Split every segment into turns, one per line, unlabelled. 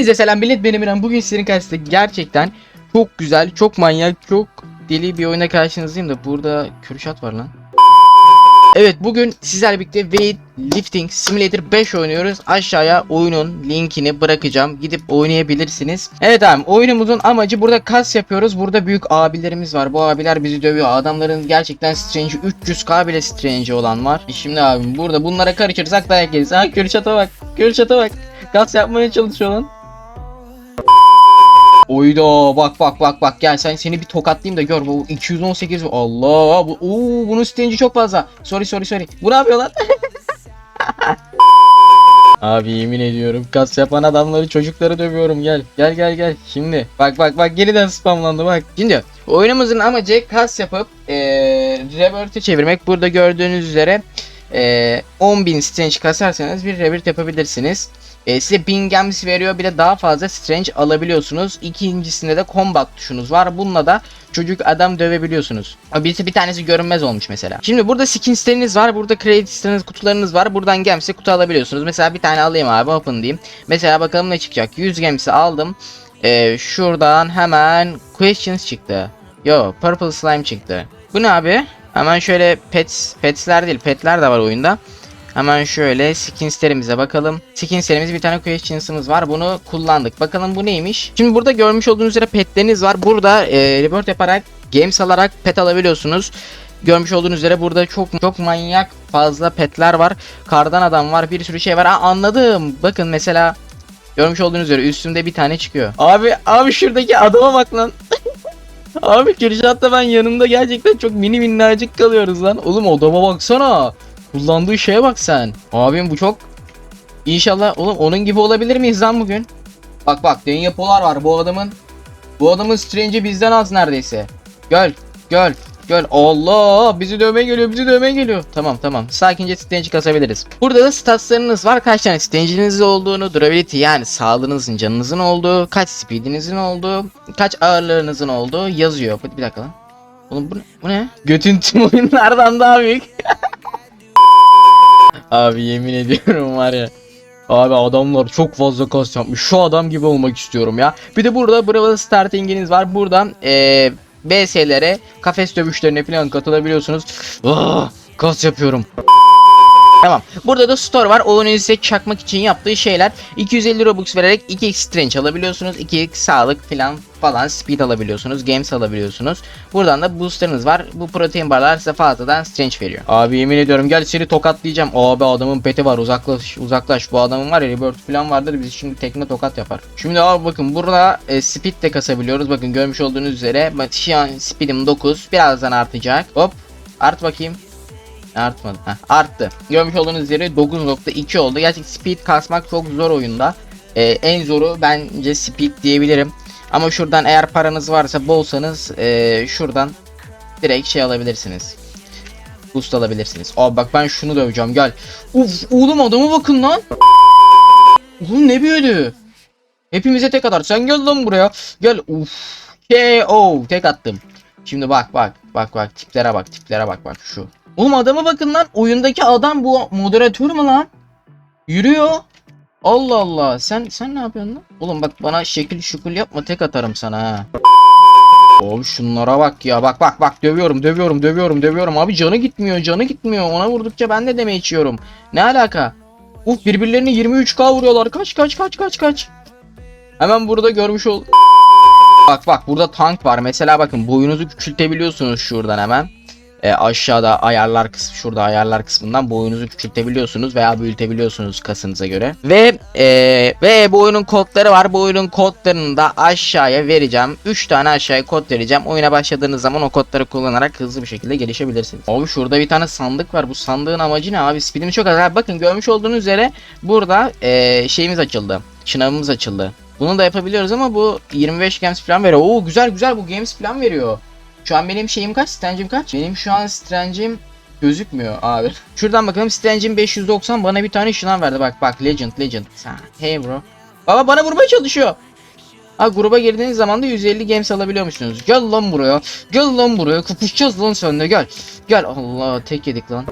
Hepinize selam millet benim İrem. Bugün sizlerin karşısında gerçekten çok güzel, çok manyak, çok deli bir oyuna karşınızdayım da burada Kürşat var lan. Evet bugün sizlerle birlikte Weight Lifting Simulator 5 oynuyoruz. Aşağıya oyunun linkini bırakacağım. Gidip oynayabilirsiniz. Evet abi oyunumuzun amacı burada kas yapıyoruz. Burada büyük abilerimiz var. Bu abiler bizi dövüyor. Adamların gerçekten strange 300k bile strange olan var. E Şimdi abi burada bunlara karışırsak dayak yeriz. Ha Kürşat'a bak. Kürşat'a bak. Kas yapmaya çalışıyor lan. Oyda bak bak bak bak. Gel sen seni bir tokatlayayım da gör. Bu 218 Allah bu oo, bunun stinci çok fazla. Sorry sorry sorry. Bu ne yapıyor lan? Abi yemin ediyorum kas yapan adamları çocukları dövüyorum. Gel gel gel gel. Şimdi bak bak bak yeniden spamlandı bak. Şimdi oyunumuzun amacı kas yapıp eee revert'e çevirmek. Burada gördüğünüz üzere eee 10.000 stench kasarsanız bir revert yapabilirsiniz e, size 1000 gems veriyor bir de daha fazla strange alabiliyorsunuz. İkincisinde de combat tuşunuz var. Bununla da çocuk adam dövebiliyorsunuz. Birisi bir tanesi görünmez olmuş mesela. Şimdi burada skin siteleriniz var. Burada credit siteniz kutularınız var. Buradan gemsi kutu alabiliyorsunuz. Mesela bir tane alayım abi open diyeyim. Mesela bakalım ne çıkacak. 100 gemsi aldım. E, şuradan hemen questions çıktı. Yo purple slime çıktı. Bu ne abi? Hemen şöyle pets, petsler değil petler de var oyunda. Hemen şöyle skinslerimize bakalım. Skinslerimiz bir tane questions'ımız var. Bunu kullandık. Bakalım bu neymiş? Şimdi burada görmüş olduğunuz üzere petleriniz var. Burada e, report yaparak games alarak pet alabiliyorsunuz. Görmüş olduğunuz üzere burada çok çok manyak fazla petler var. Kardan adam var. Bir sürü şey var. Aa, anladım. Bakın mesela görmüş olduğunuz üzere üstümde bir tane çıkıyor. Abi abi şuradaki adama bak lan. abi Kürşat'ta ben yanımda gerçekten çok mini minnacık kalıyoruz lan. Oğlum odama baksana. Kullandığı şeye bak sen. Abim bu çok İnşallah oğlum onun gibi olabilir miyiz lan bugün? Bak bak Denya Polar var bu adamın. Bu adamın strange'i bizden az neredeyse. Gel gel gel. Allah bizi dövmeye geliyor bizi dövmeye geliyor. Tamam tamam sakince strange kasabiliriz. Burada da statslarınız var. Kaç tane strange'iniz olduğunu, durability yani sağlığınızın canınızın olduğu, kaç speed'inizin olduğu, kaç ağırlığınızın olduğu yazıyor. Bir dakika lan. Oğlum bu, ne- bu ne? Götün tüm oyunlardan daha büyük. Abi yemin ediyorum var ya. Abi adamlar çok fazla kas yapmış. Şu adam gibi olmak istiyorum ya. Bir de burada Bravo Starting'iniz var. Buradan eee BS'lere, kafes dövüşlerine falan katılabiliyorsunuz. Ah, kas yapıyorum. Tamam. Burada da store var. Oyunu size çakmak için yaptığı şeyler. 250 Robux vererek 2x strength alabiliyorsunuz. 2x sağlık falan falan speed alabiliyorsunuz. Games alabiliyorsunuz. Buradan da boosterınız var. Bu protein barlar size fazladan strength veriyor. Abi yemin ediyorum gel seni tokatlayacağım. Abi adamın peti var uzaklaş uzaklaş. Bu adamın var ya rebirth falan vardır bizi şimdi tekne tokat yapar. Şimdi abi bakın burada e, speed de kasabiliyoruz. Bakın görmüş olduğunuz üzere. Bak şu an speedim 9. Birazdan artacak. Hop art bakayım. Artmadı. Heh, arttı. Görmüş olduğunuz üzere 9.2 oldu. Gerçekten speed kasmak çok zor oyunda. Ee, en zoru bence speed diyebilirim. Ama şuradan eğer paranız varsa bolsanız ee, şuradan direkt şey alabilirsiniz. Boost alabilirsiniz. Abi bak ben şunu döveceğim gel. Uf oğlum adama bakın lan. Oğlum ne büyüdü. Hepimize tek atar. Sen gel lan buraya. Gel. Uf. KO. Tek attım. Şimdi bak bak bak bak tiplere bak tiplere bak bak şu. Oğlum adama bakın lan oyundaki adam bu moderatör mü lan? Yürüyor. Allah Allah sen sen ne yapıyorsun lan? Oğlum bak bana şekil şukul yapma tek atarım sana ha. Oğlum şunlara bak ya bak bak bak dövüyorum dövüyorum dövüyorum dövüyorum abi canı gitmiyor canı gitmiyor ona vurdukça ben de deme içiyorum. Ne alaka? Uf birbirlerini 23k vuruyorlar kaç kaç kaç kaç kaç. Hemen burada görmüş ol. Bak bak burada tank var. Mesela bakın boyunuzu küçültebiliyorsunuz şuradan hemen. E, aşağıda ayarlar kısmı şurada ayarlar kısmından boyunuzu küçültebiliyorsunuz veya büyütebiliyorsunuz kasınıza göre. Ve e, ve bu oyunun kodları var. Bu oyunun kodlarını da aşağıya vereceğim. 3 tane aşağıya kod vereceğim. Oyuna başladığınız zaman o kodları kullanarak hızlı bir şekilde gelişebilirsiniz. Abi şurada bir tane sandık var. Bu sandığın amacı ne abi? Speed'im çok az. Bakın görmüş olduğunuz üzere burada e, şeyimiz açıldı. Çınavımız açıldı. Bunu da yapabiliyoruz ama bu 25 games falan veriyor. Oo güzel güzel bu games falan veriyor. Şu an benim şeyim kaç? Strange'im kaç? Benim şu an Strange'im gözükmüyor abi. Şuradan bakalım Strange'im 590 bana bir tane şınav verdi. Bak bak Legend Legend. Hey bro. Baba bana vurmaya çalışıyor. Ha gruba girdiğiniz zaman da 150 games alabiliyormuşsunuz. Gel lan buraya. Gel lan buraya. Kapışacağız lan seninle gel. Gel Allah tek yedik lan.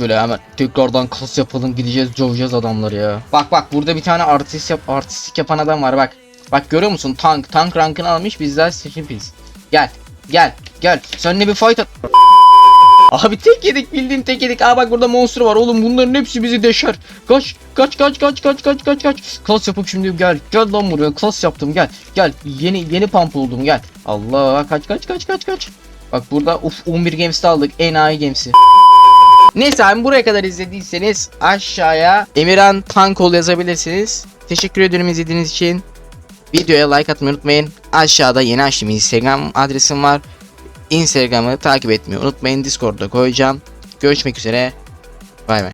Böyle hemen tekrardan kas yapalım gideceğiz döveceğiz adamları ya. Bak bak burada bir tane artist yap artistik yapan adam var bak. Bak görüyor musun tank tank rankını almış bizler skimpiz. Gel gel gel seninle bir fight at. Abi tek yedik bildiğin tek yedik. Aa bak burada monster var oğlum bunların hepsi bizi deşer. Kaç kaç kaç kaç kaç kaç kaç kaç. Klas yapıp şimdi gel. Gel lan buraya klas yaptım gel. Gel yeni yeni pump buldum gel. Allah kaç kaç kaç kaç kaç. Bak burada uf 11 games'te aldık enayi games'i. Neyse abi buraya kadar izlediyseniz aşağıya Emirhan Tankol yazabilirsiniz. Teşekkür ederim izlediğiniz için. Videoya like atmayı unutmayın. Aşağıda yeni açtığım Instagram adresim var. Instagram'ı takip etmeyi unutmayın. Discord'da koyacağım. Görüşmek üzere. Bay bay.